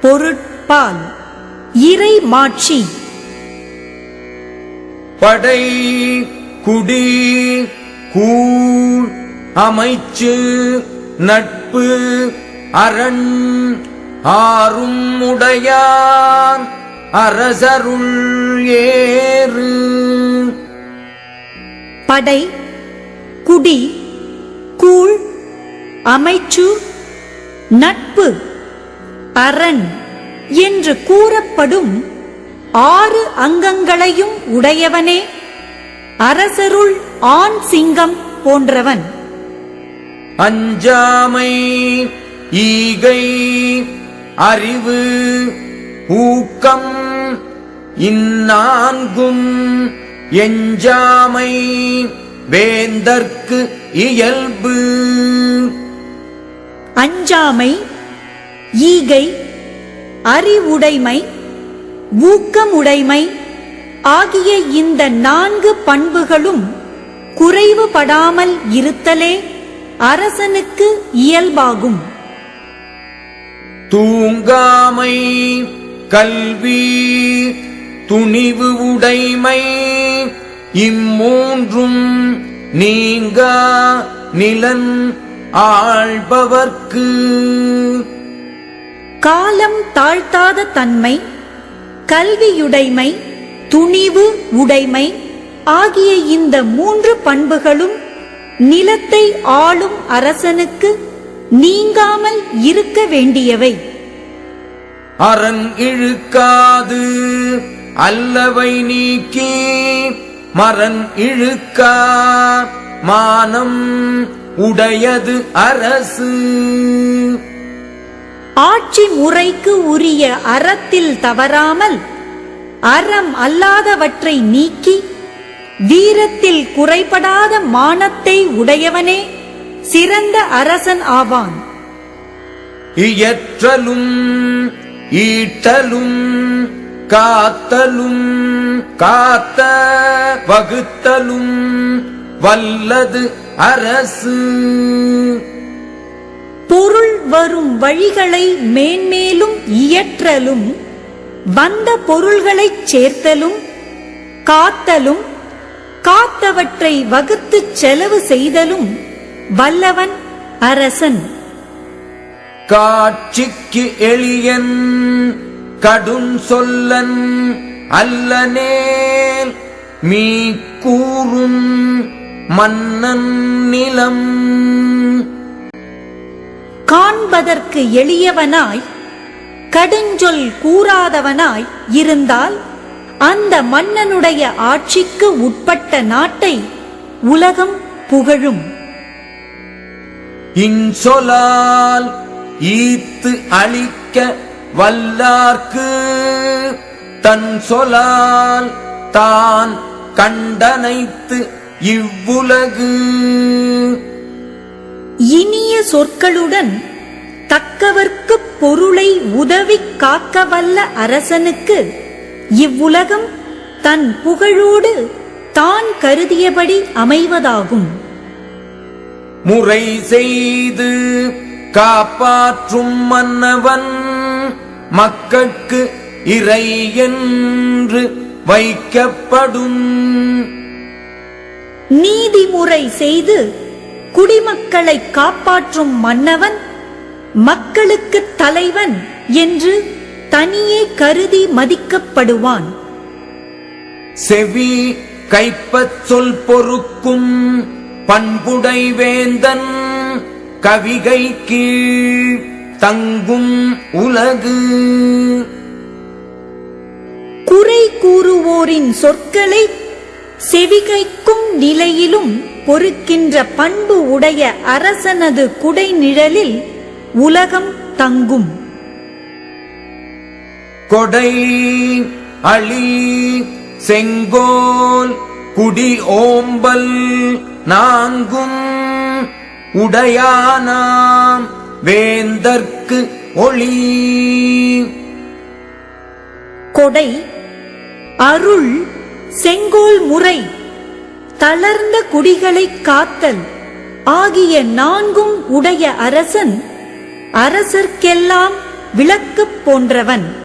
பொருட்பால். இறை மாட்சி. படை குடி கூழ் அமைச்சு நட்பு அரண் ஆறும் உடையார் அரசருள் ஏறு. படை குடி கூழ் அமைச்சு நட்பு. அரண் என்று கூறப்படும் ஆறு அங்கங்களையும் உடையவனே. அரசருள் ஆண் சிங்கம் போன்றவன். அஞ்சாமை ஈகை அறிவு ஊக்கம் இந்நான்கும் எஞ்சாமை வேந்தர்க்கு இயல்பு. அஞ்சாமை ஈகை அறிவுடைமை ஊக்கமுடைமை ஆகிய இந்த நான்கு பண்புகளும் குறைவுபடாமல் இருத்தலே அரசனுக்கு இயல்பாகும். தூங்காமை கல்வி துணிவு உடைமை இம்மூன்றும் நீங்கா நிலன் ஆள்பவர்க்கு காலம் தாழ்த்தாத தன்மை கல்வியுடைமை துணிவு உடைமை ஆகிய இந்த மூன்று பண்புகளும் நிலத்தை ஆளும் அரசனுக்கு நீங்காமல் இருக்க வேண்டியவை. அரண் இழுக்காது அல்லவை நீக்கி மரண் இழுக்கா மானம் உடையது அரசு. ஆட்சி முறைக்கு உரிய அறத்தில் தவறாமல் அறம் அல்லாதவற்றை நீக்கி வீரத்தில் குறைபடாத மானத்தை உடையவனே சிறந்த அரசன் ஆவான். இயற்றலும் ஈட்டலும் காத்தலும் காத்த வகுத்தலும் வல்லது அரசு. பொருள் வரும் வழிகளை மேன்மேலும் இயற்றலும் வந்த பொருள்களைச் சேர்த்தலும் காத்தலும் காத்தவற்றை வகுத்துச் செலவு செய்தலும் வல்லவன் அரசன். காட்சிக்கு எளியன் கடும் சொல்லன் அல்லனேல் மீ கூறும் மன்னன் நிலம். காண்பதற்கு எளியவனாய் கடுஞ்சொல் கூறாதவனாய் இருந்தால் அந்த மன்னனுடைய ஆட்சிக்கு உட்பட்ட நாட்டை உலகம் புகழும். இன்சொலால் ஈத்து அழிக்க வல்லார்க்கு தன் சொலால் தான் கண்டனைத்து இவ்வுலகு. இனிய சொற்களுடன் தக்கவர்க்குப் பொருளை உதவிக் காக்க வல்ல அரசனுக்கு இவ்வுலகம் தன் புகழோடு தான் கருதியபடி அமைவதாகும். முறை செய்து காப்பாற்றும் மன்னவன் மக்கட்கு இறை என்று வைக்கப்படும். நீதிமுறை செய்து குடிமக்களை காப்பாற்றும் மன்னவன் மக்களுக்குத் தலைவன் என்று தனியே கருதி மதிக்கப்படுவான். செவி கைப்பச் சொல் பொறுக்கும் பண்புடை வேந்தன் கவிகை கீழ் தங்கும் உலகு. குறை கூறுவோரின் சொற்களை செவிகைக்கும் நிலையிலும் பொறுக்கின்ற பண்பு உடைய அரசனது குடை நிழலில் உலகம் தங்கும். கொடை அழி செங்கோல் குடி ஓம்பல் நான்கும். உடையானாம் வேந்தர்க்கு ஒளி. கொடை அருள் செங்கோல் முறை தளர்ந்த குடிகளைக் காத்தல். ஆகிய நான்கும் உடைய அரசன் அரசர்க்கெல்லாம் விளக்குப் போன்றவன்.